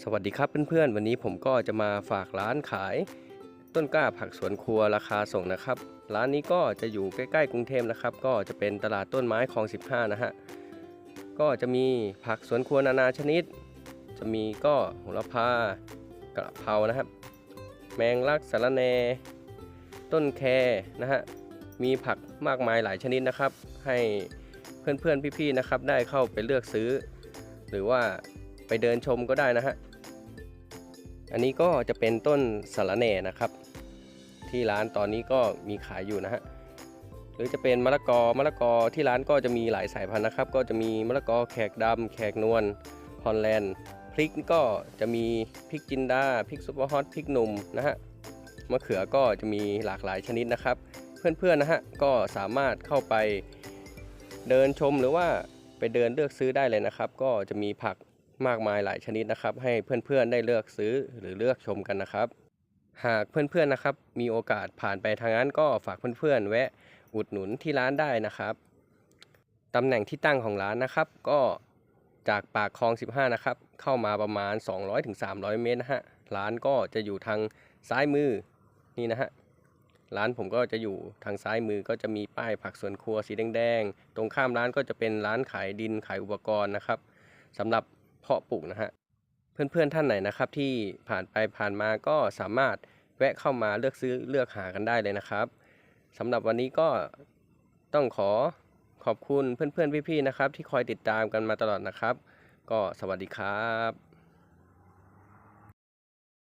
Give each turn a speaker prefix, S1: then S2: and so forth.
S1: สวัสดีครับเพื่อนๆ วันนี้ผมก็จะมาฝากร้านขาย ต้นกล้าผักสวนครัวราคาส่งนะครับ ร้านนี้ก็จะอยู่ใกล้ๆกรุงเทพนะครับ ก็จะเป็นตลาดต้นไม้คลอง 15 นะฮะ ก็จะมีผักสวนครัวนานาชนิด จะมีก็โหระพากระเพรานะครับ แมงลักสะรแน ต้นแคนะฮะ มีผักมากมายหลายชนิดนะครับ ให้เพื่อนๆพี่ๆนะครับได้เข้าไปเลือกซื้อ หรือว่า ไปเดินชมก็ได้นะฮะ อันนี้ก็จะเป็นต้นสะระแหน่นะครับ ที่ร้านตอนนี้ก็มีขายอยู่นะฮะ หรือจะเป็นมะละกอ มะละกอที่ร้านก็จะมีหลายสายพันธุ์นะครับ ก็จะมีมะละกอแขกดำแขกนวล ฮอลแลนด์ พริกก็จะมีพริกจินดา พริกซุปเปอร์ฮอต พริกหนุ่มนะฮะ มะเขือก็จะมีหลากหลายชนิดนะครับ เพื่อนๆนะฮะก็สามารถเข้าไปเดินชมหรือว่าไปเดินเลือกซื้อได้เลยนะครับ ก็จะมีผัก มากมายหลายชนิดนะครับ ให้เพื่อนๆได้เลือกซื้อหรือเลือกชมกันนะครับ หากเพื่อนๆนะครับ มีโอกาสผ่านไปทางนั้นก็ฝากเพื่อนๆ แวะอุดหนุนที่ร้านได้นะครับตำแหน่งที่ตั้งของร้านนะครับ ก็จากปากคลอง 15 นะครับ เข้ามาประมาณ 200-300 เมตรนะฮะร้านก็จะอยู่ทางซ้ายมือนี่นะฮะร้านผมก็จะอยู่ทางซ้ายมือก็จะมีป้ายผักสวนครัวสีแดงๆ ตรงข้ามร้านก็จะเป็นร้านขายดินขายอุปกรณ์นะครับสำหรับ เพาะปลูกนะฮะเพื่อนๆท่านไหนนะครับ ที่ผ่านไปผ่านมาก็สามารถแวะเข้ามาเลือกซื้อเลือกหากันได้เลยนะครับสำหรับวันนี้ก็ต้องขอขอบคุณเพื่อนๆพี่ๆนะครับ ที่คอยติดตามกันมาตลอดนะครับ ก็สวัสดีครับ